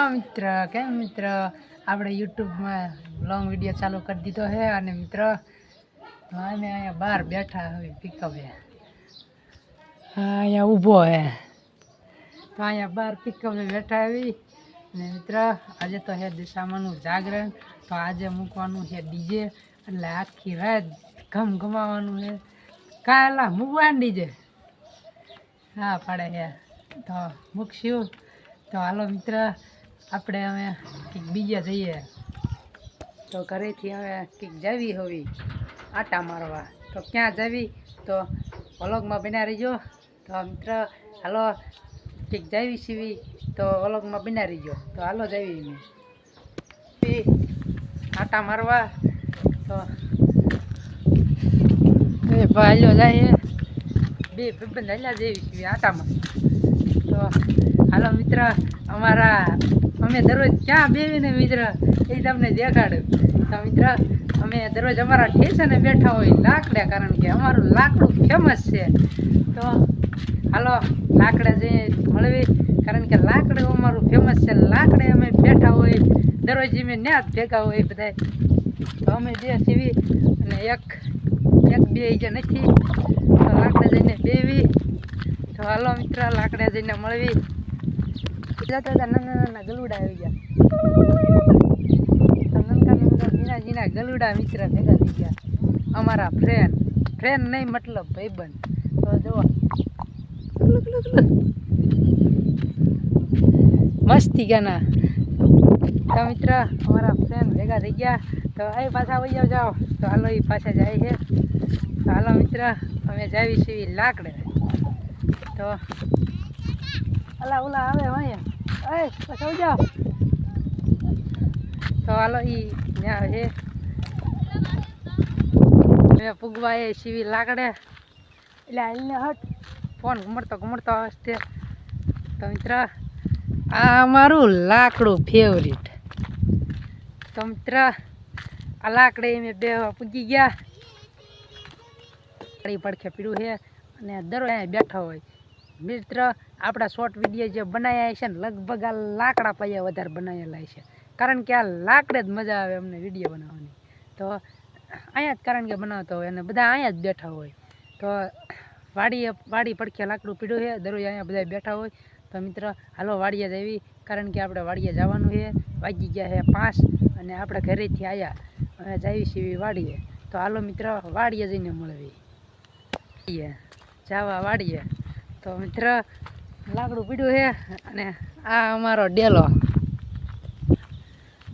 મિત્ર, કેમ મિત્ર? આપણે યુટ્યુબમાં લોંગ વીડિયો ચાલુ કરી દીધો છે અને મિત્ર, અમે અહીંયા બહાર બેઠા હવે પિકઅપે હા, અહીંયા ઊભો હે. તો અહીંયા બહાર પિકઅપે બેઠા આવી અને મિત્ર, આજે તો હે દિશામાનું જાગરણ. તો આજે મૂકવાનું છે ડીજે. એટલે આખી રાત ઘમ ઘમાવાનું છે કાલા મૂકવાનું ડીજે. હા, પાડે હે. તો મૂકશું. તો હાલો મિત્ર આપણે અમે કંઈક બીજા જઈએ. તો ઘરેથી હવે કંઈક જવી હોવી, આટા મારવા. તો ક્યાં જવી? તો વ્લોગમાં બના રહીજો. તો મિત્ર, હાલો, કંઈક જવી સીવી. તો વ્લોગમાં બના રહીજો. તો હાલો જવી આટા મારવા. તો એ ભાઈઓ જાય બે ભાઈબંધ હાલ્યા જેવી સીવી આટામાં. તો હાલો મિત્ર, અમારા અમે દરરોજ ક્યાં બેવીને મિત્ર, એ તમને દેખાડું. તો મિત્ર, અમે દરરોજ અમારા ઠેસને બેઠા હોય લાકડે, કારણ કે અમારું લાકડું ફેમસ છે. તો હાલો, લાકડે જઈએ મળવી, કારણ કે લાકડું અમારું ફેમસ છે. લાકડે અમે બેઠા હોય, દરરોજ અમે ન્યા જ ભેગા હોય બધા તો અમે જે સીવી અને એક એક બે જે નથી, તો લાકડે જઈને બેવી. તો હાલો મિત્ર, લાકડે જઈને મળવી. જતા હતા નાના નાના ગલુડા આવી ગયા નાનકા નાનકા ઝીણા ગલુડા મિત્ર ભેગા થઈ ગયા. અમારા ફ્રેન્ડ ફ્રેન્ડ નહીં, મતલબ ભાઈબંધ. તો જુઓ. મસ્તી ગાના. તો મિત્ર, અમારા ફ્રેન્ડ ભેગા થઈ ગયા. તો એ પાછા વહી જાઓ તો હાલો એ પાછા જાય છે. તો હાલો મિત્ર, અમે જાવી છીએ લાકડે. તો અલા ઓલા આવે અહીંયા એ પાછા જાઓ તો હાલો ઈ ત્યાં છે મેં પૂગવા એ સીવી લાકડે એટલે આઈને હટ ફોન ઘુમડતો ઘુમડતો હસ્તે તો મિત્ર આ મારું લાકડું ફેવરિટ તો મિત્ર આ લાકડે મેં બે પૂગી ગયા પડખે પીડું છે અને દરરોજ બેઠા હોય મિત્ર, આપણા શોર્ટ વીડિયો જે બનાવ્યા છે ને, લગભગ આ લાકડા પાયા વધારે બનાવેલા છે. કારણ કે આ લાકડે જ મજા આવે અમને વીડિયો બનાવવાની. તો અહીંયા જ કારણ કે બનાવતો હોય અને બધા અહીંયા જ બેઠા હોય. તો વાડીએ, વાડી પડખે લાકડું પીડ્યું છે, દરરોજ અહીંયા બધા બેઠા હોય. તો મિત્ર, હાલો વાડીએ જવી કારણ કે આપણે વાડીએ જવાનું છે, વાગી ગયા છે પાંચ અને આપણે ઘરેથી આવ્યા હવે જાવી છીએ વાડીએ. તો હાલો મિત્ર, વાડીએ જઈને મળવી. જાવા વાડીએ. તો મિત્ર, લાકડું પીડ્યું છે અને આ અમારો ડેલો.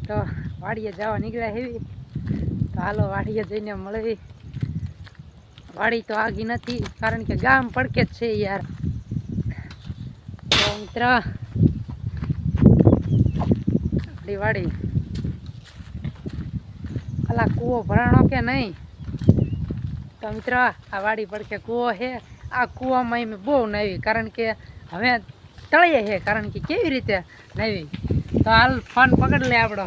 તો વાડીએ જવા નીકળ્યા હેવી. તો હાલો વાડીએ જઈને મળવી. વાડી તો આગી નથી, કારણ કે ગામ પડકે જ છે યાર. તો મિત્ર, આપણી વાડી. અલા કૂવો ભરાણો કે નહીં? તો મિત્ર, આ વાડી પડકે કૂવો છે. આ કૂવામાં અમે બહુ નાવી, કારણ કે હવે તળીએ છે, કારણ કે કેવી રીતે નાવી. તો હાલ ફોન પકડ લે આપણો.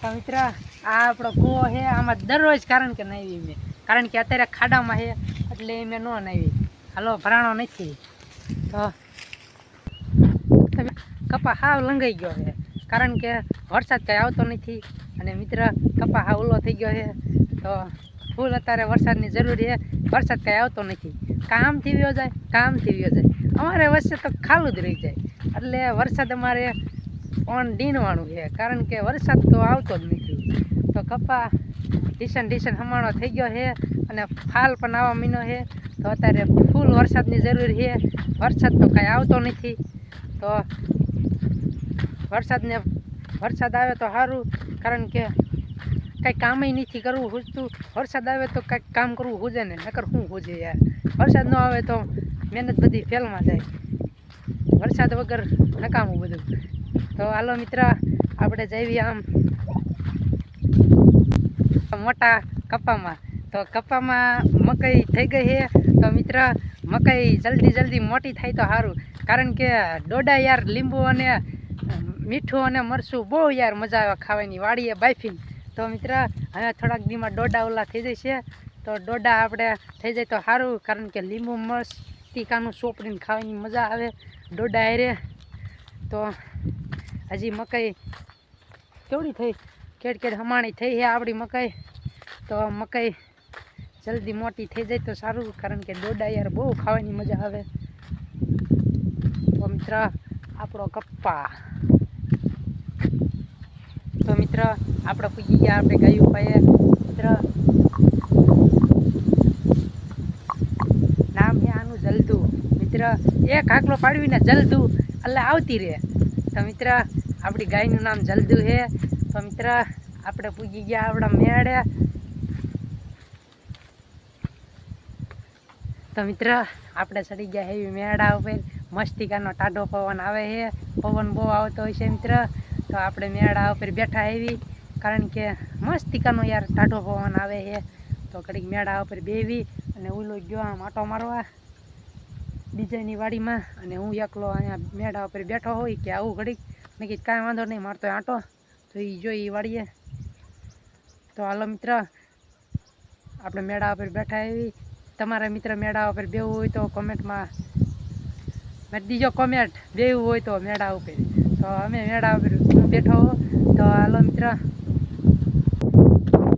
તો મિત્ર, આ આપણો કૂવો છે, આમાં દરરોજ કારણ કે નાવી મેં. કારણ કે અત્યારે ખાડામાં છે, એટલે મેં ન નાવી. હાલો, ભરાણો નથી. તો કપા હાવ લંગાઈ ગયો છે, કારણ કે વરસાદ કાંઈ આવતો નથી. અને મિત્ર, કપા હાવ ઓલો થઈ ગયો છે. તો ફૂલ અત્યારે વરસાદની જરૂરી છે, વરસાદ કાંઈ આવતો નથી. કામથી વ્યો જાય, કામથી વ્યો જાય. અમારે વચ્ચે તો ખાલું જ રહી જાય. એટલે વરસાદ અમારે ઓન ડીનવાનું છે. કારણ કે વરસાદ તો આવતો જ નથી. તો કપા ડીસન ડીસન હમાણો થઈ ગયો છે અને ફાલ પણ આવા મહિનો છે. તો અત્યારે ફૂલ વરસાદની જરૂર છે. વરસાદ તો કાંઈ આવતો નથી. તો વરસાદને, વરસાદ આવે તો સારું. કારણ કે કાંઈ કામય નથી કરવું હુજતું વરસાદ આવે તો કાંઈક કામ કરવું હોજે ને, નકર શું હોજે યાર. વરસાદ ન આવે તો મહેનત બધી ફેલમાં જાય. વરસાદ વગર નકામું બધું. તો હાલો મિત્ર, આપણે જઈએ આમ મોટા કપામાં તો કપામાં મકાઈ થઈ ગઈ છે. તો મિત્ર, મકાઈ જલ્દી જલ્દી મોટી થાય તો સારું. કારણ કે ડોડા યાર લીંબુ અને મીઠું અને મરચું બહુ યાર મજા આવે ખાવાની. વાડીએ બાફીને. તો મિત્ર, હવે થોડાક દીમાં ડોડા ઓલા થઈ જશે. તો ડોડા આપણે થઈ જાય તો સારું, કારણ કે લીંબુ મસ્ત ટીકાનું સોપડીને ખાવાની મજા આવે ડોડા હારે. તો હજી મકાઈ કેવડી થઈ? કેડ કેડ હમાણી થઈ છે આપણી મકાઈ? તો મકાઈ જલ્દી મોટી થઈ જાય તો સારું, કારણ કે ડોડા યાર બહુ ખાવાની મજા આવે. તો મિત્ર, આપણો કપ્પા. મિત્ર આપણે પૂછી ગયા આપણે ગાયું પાયે. મિત્ર. નામ છે આનું જલદુ. મિત્ર, એક હાકલો પાડવીને જલદુ. એટલે આવતી રહે તો મિત્ર આપણી ગાયનું નામ જલદુ છે તો મિત્ર આપણે પૂજી ગયા આપણા મેળે. તો મિત્ર આપણે ચડી ગયા હેવી મેળા ઉપર. મસ્તિકાનો ટાઢો પવન આવે છે પવન બહુ આવતો હોય છે, મિત્ર. તો આપણે મેળા ઉપર બેઠા આવી. કારણ કે મસ્તિકાનો યાર ટાઢો પવન આવે છે. તો ઘડીક મેળા ઉપર બેવી અને ઉલો ગયો આમ આટો મારવા બીજાની વાડીમાં. અને હું એકલો અહીંયા મેળા ઉપર બેઠો હોય કે આવું ઘડીક. મેં કીધું, કાંઈ વાંધો નહીં, મારતો આંટો. તો એ જોઈ એ વાડીએ. તો હાલો મિત્ર, આપણે મેળા ઉપર બેઠા આવી. તમારા મિત્ર મેળા ઉપર બેવું હોય તો કોમેન્ટમાં મેં દીજો કોમેન્ટ બેવું હોય તો મેળા ઉપર. તો અમે મેળા ઉપર બેઠો તો હાલો મિત્ર.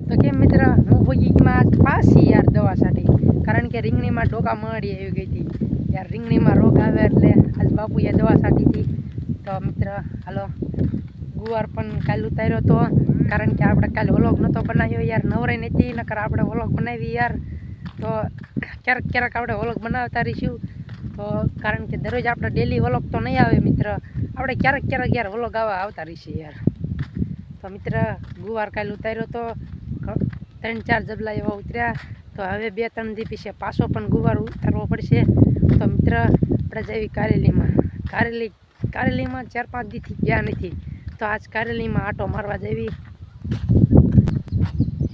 તો કેમ મિત્ર? હું ભોગીમાં પાછી યાર દવા સાથે કારણ કે રીંગણીમાં ડોકા મળી આવી ગઈ હતી. યાર રીંગણીમાં રોગ આવે એટલે આજ બાપુએ દવા સાટી હતી. તો મિત્ર, હાલો. ગુવાર પણ કાલ ઉતાર્યો તો, કારણ કે આપણે કાલે વ્લોગ નહોતો બનાવ્યો યાર. નવરાઈ નથી નકર આપણે વ્લોગ બનાવી યાર. તો ક્યારેક ક્યારેક આપણે વ્લોગ બનાવતા રહીશું. તો કારણ કે દરરોજ આપણે ડેલી વલોગ તો નહીં આવે મિત્ર. આપણે ક્યારેક ક્યારેક યાર વલોગ આવા આવતા રહીશું યાર. તો મિત્ર, ગુવાર કાલ ઉતાર્યો તો ત્રણ ચાર જબલા એવા ઉતર્યા. તો હવે બે ત્રણ દી પીછે પાછો પણ ગુવાર ઉતારવો પડશે. તો મિત્ર, આપણે જઈએ કારેલીમાં. કારેલી, કારેલીમાં ચાર પાંચ દીથી ગયા નથી. તો આજ કારેલીમાં આટો મારવા જવી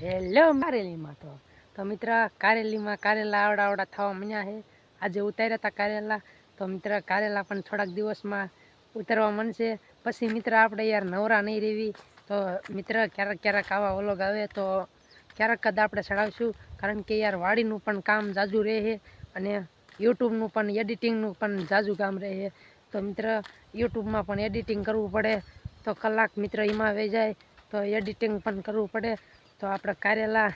હેલો કારેલીમાં તો. તો મિત્ર, કારેલીમાં કારેલા આવડા આવડા થવા મન્યા છે. આજે ઉતાર્યા હતા કારેલા, તો મિત્ર કારેલા પણ થોડાક દિવસમાં ઉતરવા મનશે પછી મિત્ર આપણે યાર નવરા નહીં રહેવી, તો મિત્ર ક્યારેક ક્યારેક આવા ઓલોગ આવે તો ક્યારેક કદ આપણે ચડાવશું. કારણ કે યાર વાડીનું પણ કામ જાજુ રહે અને યુટ્યુબનું પણ, એડિટિંગનું પણ જાજુ કામ રહે તો મિત્ર યુટ્યુબમાં પણ એડિટિંગ કરવું પડે, તો કલાક મિત્ર એમાં વહી જાય, તો એડિટિંગ પણ કરવું પડે. તો આપણે કારેલા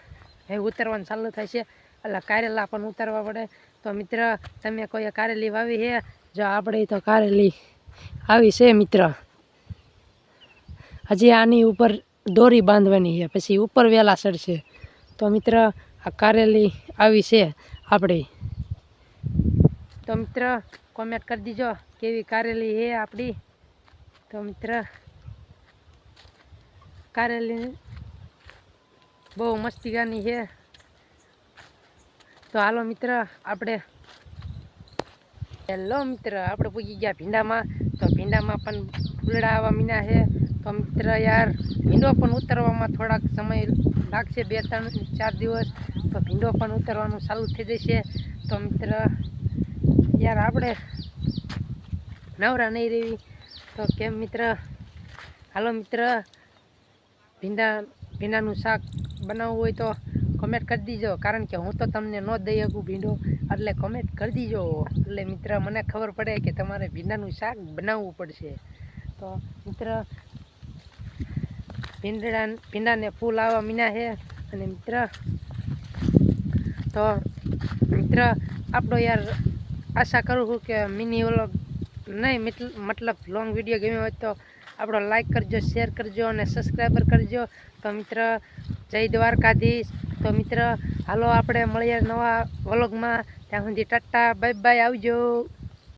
એ ઉતરવાનું ચાલુ થાય છે. એટલે કારેલા પણ ઉતારવા પડે. તો મિત્ર, તમે કોઈ કારેલી વાવી છે? જો આપણે તો કારેલી આવી છે મિત્ર. હજી આની ઉપર દોરી બાંધવાની છે, પછી ઉપર વેલા ચડશે તો મિત્ર, આ કારેલી આવી છે આપણી. તો મિત્ર કોમેન્ટ કરી દીજો, કેવી કારેલી છે આપણી? તો મિત્ર, કારેલી બહુ મસ્તીગાની છે. તો હાલો મિત્ર, આપણે હેલો મિત્ર, આપણે પૂગી ગયા ભીંડામાં. તો ભીંડામાં પણ ફૂલડા આવવા મીના છે. તો મિત્ર યાર, ભીંડો પણ ઉતરવામાં થોડાક સમય લાગશે, બે, ત્રણ, ચાર દિવસ. તો ભીંડો પણ ઉતરવાનું ચાલુ થઈ જશે. તો મિત્ર યાર, આપણે નવરા નહીં રહેવી તો કેમ મિત્ર? હાલો મિત્ર, ભીંડા, ભીંડાનું શાક બનાવવું હોય તો કમેન્ટ કરી દીજો, કારણ કે હું તો તમને ન દઈ શકું ભીંડો. એટલે કમેન્ટ કરી દીજો. એટલે મિત્ર, મને ખબર પડે કે તમારે ભીંડાનું શાક બનાવવું પડશે. તો મિત્ર, ભીંડા, ભીંડાને ફૂલ આવવા મીના છે. અને મિત્ર, તો મિત્ર આપણો યાર આશા કરું છું કે મિની વ્લોગ નહીં મિતલ- મતલબ લોંગ વીડિયો ગમ્યો હોય તો આપણો લાઈક કરજો શેર કરજો અને સબસ્ક્રાઈબર કરજો. તો મિત્ર, જય દ્વારકાધીશ. તો મિત્ર હાલો આપણે મળીએ નવા વ્લોગમાં. ત્યાં સુધી ટાટા બાય બાય આવજો.